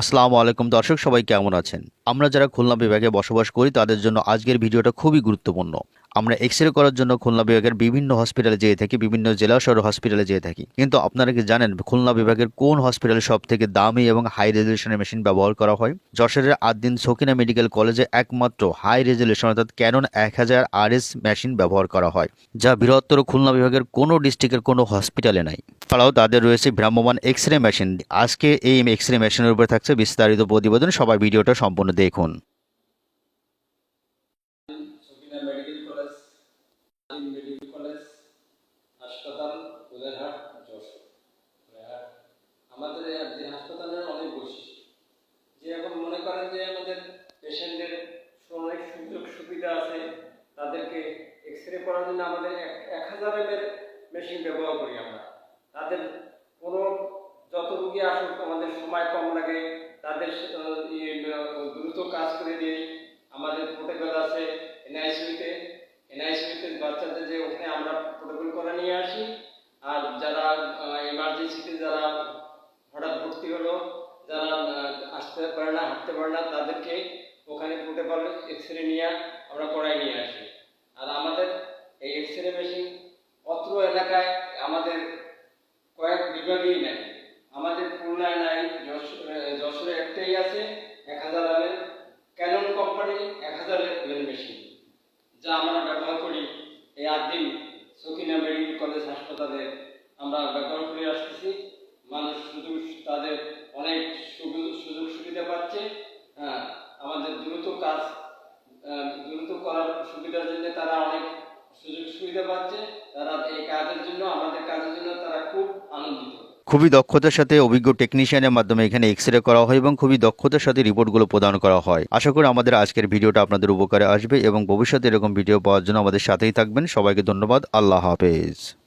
আসসালামু আলাইকুম দর্শক, সবাই কেমন আছেন? আমরা যারা খুলনা বিভাগে বসবাস করি, তাদের জন্য আজকের ভিডিওটা খুবই গুরুত্বপূর্ণ। আমরা এক্স রে করার জন্য খুলনা বিভাগের বিভিন্ন হসপিটালে যেয়ে থাকি, বিভিন্ন জেলা শহর হসপিটালে যেয়ে থাকি। কিন্তু আপনারা কি জানেন খুলনা বিভাগের কোন হসপিটালে সব থেকে দামি এবং হাই রেজলিউশনের মেশিন ব্যবহার করা হয়? যশোরের আদ্দিন সকিনা মেডিকেল কলেজে একমাত্র হাই রেজলিউশন অর্থাৎ ক্যানন এক হাজার আর এস মেশিন ব্যবহার করা হয়, যা বৃহত্তর খুলনা বিভাগের কোনো ডিস্ট্রিক্টের কোনো হসপিটালে নাই। এছাড়াও তাদের রয়েছে ভ্রাম্যমান এক্স রে মেশিন আজকে এই এক্স রে মেশিনের উপরে থাকছে বিস্তারিত প্রতিবেদন। সবাই ভিডিওটা সম্পূর্ণ দেখুন Sakina medical college Alim medical college হাসপাতাল উদয়হাট যশোর উদয়হাট আমাদের এই যে হাসপাতালের অনেক বৈশিষ্ট্য যে এখন মনে করেন যে আমাদের পেশেন্টের অনেক সুযোগ সুবিধা আছে তাদেরকে এক্স রে করার জন্য আমাদের এক হাজার এম এর মেশিন ব্যবহার করি আমরা। তাদের কোনো যত রুগী আসুক আমাদের সময় কম লাগে তাদের ইয়ে, দ্রুত কাজ করে দিই আমাদের প্রোটোকল আছে এনআইসিউতে এনআইসিউতে বাচ্চাদের যে ওখানে আমরা প্রোটোকল করে নিয়ে আসি। আর যারা এমার্জেন্সিতে যারা হঠাৎ ভর্তি হলো যারা আসতে পারে না হাঁটতে পারে না তাদেরকে ওখানে প্রোটোকল এক্স রে নিয়ে আমরা করাই নিয়ে আসি আর আমাদের এই এক্স রে মেশিন অত্র এলাকায় আমাদের কয়েক বিভাগেই নাই আমাদের খুলনায় নাই যশোর- আহ, যশোরে একটাই আছে এক হাজার এমএল ক্যানন কোম্পানি এক হাজার মেশিন। যা আমরা ব্যবহার করি এই আট দিন সকিনা মেডিকেল কলেজ হাসপাতালে আমরা ব্যবহার করে আসতেছি। মানুষ শুধু তাদের অনেক সুযোগ সুবিধা পাচ্ছে। হ্যাঁ আমাদের দ্রুত কাজ দ্রুত করার সুবিধার জন্য তারা অনেক সুযোগ সুবিধা পাচ্ছে। তারা এই কাজের জন্য, আমাদের কাজের জন্য তারা খুব আনন্দিত। খুবই দক্ষতার সাথে অভিজ্ঞ টেকনিশিয়ানের মাধ্যমে এখানে এক্স রে করা হয় এবং খুবই দক্ষতার সাথে রিপোর্টগুলো প্রদান করা হয়। আশা করি আমাদের আজকের ভিডিওটা আপনাদের উপকারে আসবে এবং ভবিষ্যতে এরকম ভিডিও পাওয়ার জন্য আমাদের সাথেই থাকবেন। সবাইকে ধন্যবাদ। আল্লাহ হাফেজ।